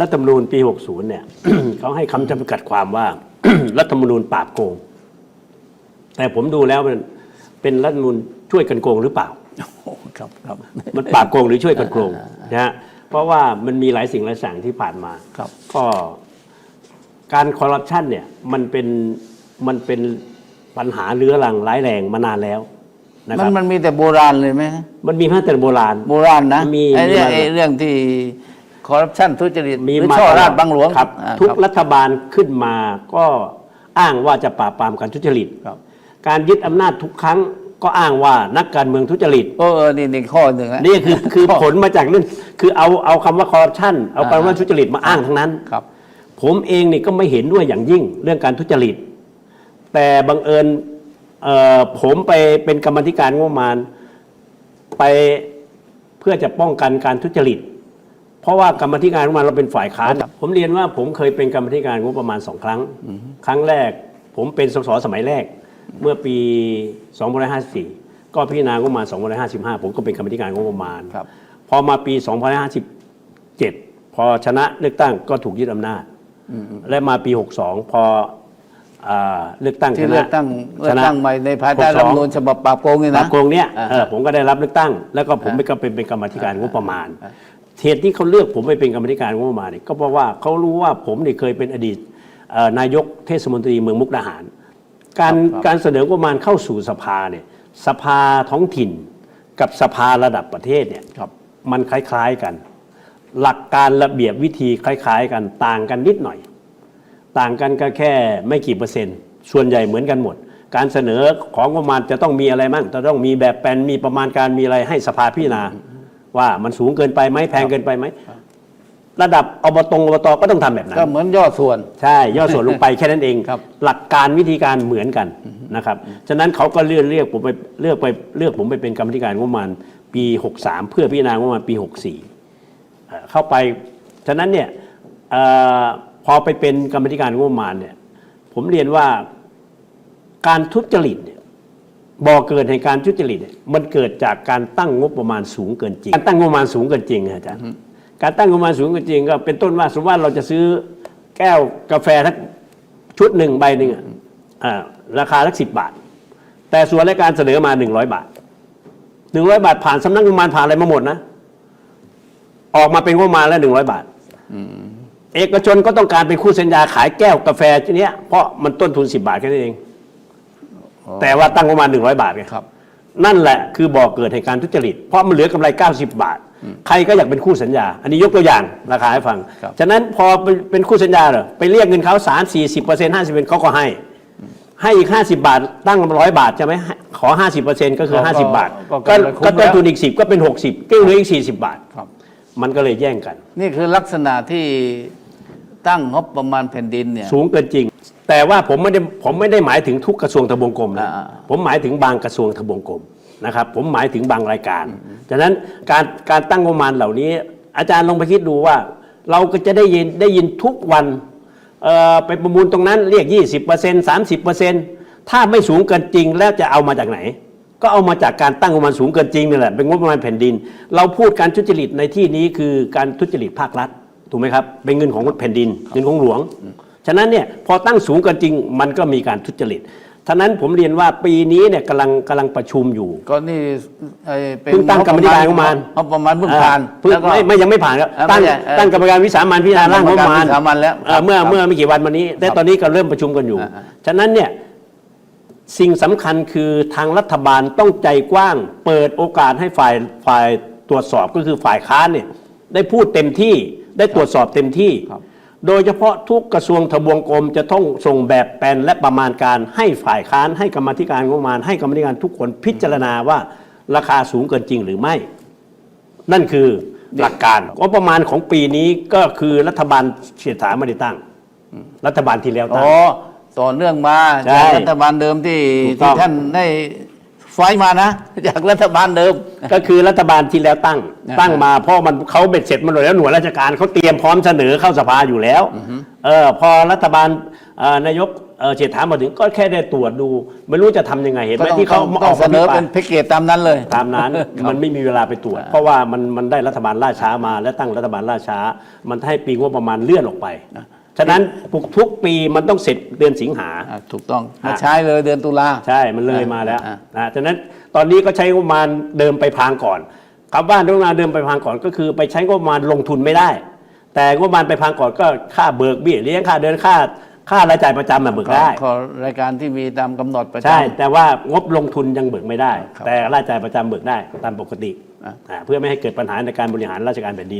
รัฐธรรมนูญปี 60 เนี่ย เขาให้คำจำกัดความว่า รัฐธรรมนูญปราบโกง แต่ผมดูแล้วมันเป็นรัฐธรรมนูญช่วยกันโกงหรือเปล่า โอ้ครับครับมันปราบโกงหรือช่วยกันโกงนะฮะเพราะว่ามันมีหลายสิ่งหลายอย่างที่ผ่านมา ครับ ก็การคอร์รัปชันเนี่ยมันเป็นมันเป็นปัญหาเรื้อรังร้ายแรงมานานแล้วนะคมันรับมันมีแต่โบราณเลยไหมมันมีมาตั้งแต่โบราณ โบราณนะมีไอ้เรื่องมีมา ไอ้เรื่องที่ คอร์รัปชันทุจริตมีหรือมาช่อตลอดราชบังหลวงครับ อ่าทุกครับรัฐบาลขึ้นมาก็อ้างว่าจะปราบปรามการทุจริต ครับการยึดอำนาจทุกครั้งก็อ้างว่านักการเมืองทุจริต เออเออนี่นี่ข้อหนึ่งะนี่คือคือผลมาจากเรื่องคือเอาเอาคำว่าคอร์รัปชันเอาคำว่าอ่า ทุจริตมาอ้างทั้งนั้น ครับ ผมเองนี่ก็ไม่เห็นด้วยอย่างยิ่งเรื่องการทุจริต แต่บังเอิญเอ่อผมไปเป็นกรรมาธิการงบประมาณ ไปเพื่อจะป้องกันการทุจริตเพ ราะว่ากรรมาธิการงบประมาณเราเป็นฝ่ายค้านครับผมเรียนว่าผมเคยเป็นกรรมาธิการงบประมาณสองครั้ง ครั้งแรก ผมเป็นสสสมัยแรก เมื่อปี2554 ก็พิจารณางบประมาณ2555 ผมก็เป็นกรรมาธิการงบประมาณครับพอมาปี 2557 พอชนะเลือกตั้งก็ถูกยึดอำนาจ และมาปี 62 พออ่าเลือกตั้งที่ชนะเลือกตั้งเลืชอกนะตั้งใหม่ในภายใต้62รัฐธรรมนูญฉบับปราบโกงนี่ปรานะบโกงเนี้ยอ่าเออผมก็ได้รับเลือกตั้ง แล้วก็ผมอ่าก็เป็นเป็นกรรมาธิการงบประมาณ เหตุที่เขาเลือกผมไปเป็นกรรมาธิการงบประมาณเนี่ยก็เพราะว่าเขารู้ว่าผมเนี่ยเคยเป็นอดีตเอ่อนายกเทศมนตรีเมืองมุกดาหาร การครับการเสนองบประมาณเข้าสู่สภาเนี่ยสภาท้องถิ่นกับสภาระดับประเทศเนี่ยครับมันคล้ายๆกัน หลักการระเบียบวิธีคล้ายๆ กันต่างกันนิดหน่อย ต่างกันก็แค่ไม่กี่เปอร์เซ็นต์ ส่วนใหญ่เหมือนกันหมด การเสนอของงบประมาณจะต้องมีอะไรมั่งจะต้องมีแบบแปลนมีประมาณการมีอะไรให้สภาพิจารณา ว่ามันสูงเกินไปไหมแพงเกินไปไหมระดับอบตอบตก็ต้องทำแบบนั้นก็เหมือนย่อส่วนใช่ย่อส่วนลงไปแค่นั้นเองครับหลักการวิธีการเหมือนกันนะครับฉะนั้นเขาก็เลือกเรียกผมไปเลือกไปเลือกผมไปเป็นกรรมธิการงบประมาณปี 63 เพื่อพิจารณางบประมาณปี 64เอ่อเข้าไปฉะนั้นเนี่ยเออพอไปเป็นกรรมธิการงบประมาณเนี่ยผมเรียนว่าการทุจริตเนี่ย บ่อเกิดในการทุจริตเนี่ยมันเกิดจากการตั้งงบประมาณสูงเกินจริง การตั้งงบประมาณสูงเกินจริงอะอาจารย์การตั้งงบประมาณสูงเกินจริง ก็เป็นต้นว่าสมมติว่าเราจะซื้อแก้วกาแฟทักชุดหนึ่งใบหนึ่งอะอ่าราคาสักสิบบาท แต่ส่วนรายการเสนอมาหนึ่งร้อยบาทหนึ่งร้อยบาทผ่านสำนักงบประมาณผ่านอะไรมาหมดนะออกมาเป็นงบประมาณแล้วหนึ่งร้อยบาทเอกชนก็ต้องการเป็นคู่สัญญาขายแก้วกาแฟชนิดเนี้ยเพราะมันต้นทุนสิบบาทแค่นั้นเอง แต่ว่าตั้งประมาณหนึ่งร้อยบาทไงครับ นั่นแหละคือบ่อเกิดให้การทุจริต เพราะมันเหลือกำไร 90 บาท ใครก็อยากเป็นคู่สัญญา อันนี้ยกตัวอย่างราคาให้ฟังครับฉะนั้นพอเป็นเป็นคู่สัญญาเหรอไปเรียกเงินเขาสามสี่สิบเปอร์เซ็นต์ห้าสิบเปอร์เซ็นต์เขาก็ให้ ให้อีกห้าสิบาทตั้งร้อยบาทใช่ไหมให้ขอห้าสิบเปอร์เซ็นต์ก็คือก็ห้าสิบบาทก็ก็ก็คุ้มก็ต้นแล้วทุนอีกสิบก็เป็นหกสิบก็เหลืออีกสี่สิบบาทครับมันก็เลยแย่งกัน นี่คือลักษณะที่ตั้งงบประมาณแผ่นดินเนี่ยสูงเกินจริง แต่ว่าผมไม่ได้ผมไม่ได้หมายถึงทุกกระทรวงทบวงกรมนะอ่าผมหมายถึงบางกระทรวงทบวงกรมนะครับ ผมหมายถึงบางรายการฉะนั้นการการตั้งงบประมาณเหล่านี้ อาจารย์ลองไปคิดดูว่า เราก็จะได้ยินได้ยินทุกวันเอ่อไปประมูลตรงนั้นเรียก 20% 30%ถ้าไม่สูงเกินจริงแล้วจะเอามาจากไหน ก็เอามาจากการตั้งงบประมาณสูงเกินจริงนี่แหละเป็นงบประมาณแผ่นดิน เราพูดการทุจริตในที่นี้คือการทุจริตภาครัฐถูกไหมครับเป็นเงินของแผ่นดินเงินของหลวง ฉะนั้นเนี่ยพอตั้งสูงเกินจริงมันก็มีการทุจริตฉะนั้นผมเรียนว่าปีนี้เนี่ยกำลังกำลังประชุมอยู่ก็นี่ไอ้เป็นเพิ่งตั้งกรรมธิการงบประมาณงบประมาณเพิ่งผ่านเพิ่งแล้วก็ ไม่ไม่ยังไม่ผ่านครับเอ่อตั้งไม่ใช่เอ่อตั้งกรรมการวิสามันพิจารณาร่างงบประมาณกรรมการวิสามัญแล้วเอ่อเมื่อครับเมื่อไม่กี่วันมานี้ แต่ตอนนี้ก็เริ่มประชุมกันอยู่ อ่า ฉะนั้นเนี่ยสิ่งสำคัญคือทางรัฐบาลต้องใจกว้าง เปิดโอกาสให้ฝ่ายฝ่ายตรวจสอบก็คือฝ่ายค้านเนี่ยได้พูดเต็มที่ได้ตรวจสอบเต็มที่ ครับ โดยเฉพาะทุกกระทรวงทบวงกรมจะต้องส่งแบบแปลนและประมาณการให้ฝ่ายค้านให้กรรมาธิการงบประมาณให้กรรมาธิการทุกคนพิจารณาว่าราคาสูงเกินจริงหรือไม่ นั่นคือหลักการงบประมาณของปีนี้ก็คือรัฐบาลเฉียดฐาไม่ได้ตั้ง รัฐบาลที่แล้วอ๋ตั้งอต่อเนื่องมาใช่จากรัฐบาลเดิมที่ถูกต้ที่องท่านได้ ไฟท์มานะ จากรัฐบาลเดิม ก็คือรัฐบาลที่แล้วตั้งนะตั้งมาเพราะมันเขาเบ็ดเสร็จมันหมดแล้วหน่วยราชการเขาเตรียมพร้อมเสนอเข้าสภาอยู่แล้วเออพอรัฐบาลเอ่อนายกเออเศรษฐามาถึงก็แค่ได้ตรวจดู ไม่รู้จะทำยังไงเห็นไหก็มต้องที่เขาต้องอต้อองกเสนอมาเป็นแพ็กเกจตามนั้นเลย ตามนั้นมันไม่มีเวลาไปตรวจ เพราะว่ามันมันได้รัฐบาลล่าช้ามา และตั้งรัฐบาลล่าช้า มันให้ปีงบประมาณเลื่อนออกไป ฉะนั้นทุกปีมันต้องเสร็จเดือนสิงหา อะถูกต้องอะมาใช้เลยเดือนตุลา ใช่ มันเลยมาแล้วอ่านะฉะนั้นตอนนี้ก็ใช้งบประมาณเดิมไปพรางก่อนคำว่างบประมาณเดิมไปพรางก่อนก็คือไปใช้งบประมาณลงทุนไม่ได้ แต่งบประมาณไปพรางก่อนก็ค่าเบิกเบี้ยเลี้ยงค่าเดินค่าค่ารายจ่ายประจำน่ะเบิกได้ ขอรายการที่มีตามกำหนดประจำใช่ แต่ว่างบลงทุนยังเบิกไม่ได้ ครับแต่รายจ่ายประจำเบิกได้ตามปกติอะอ่าเพื่อไม่ให้เกิดปัญหาในการบริหารราชการแผ่นดิน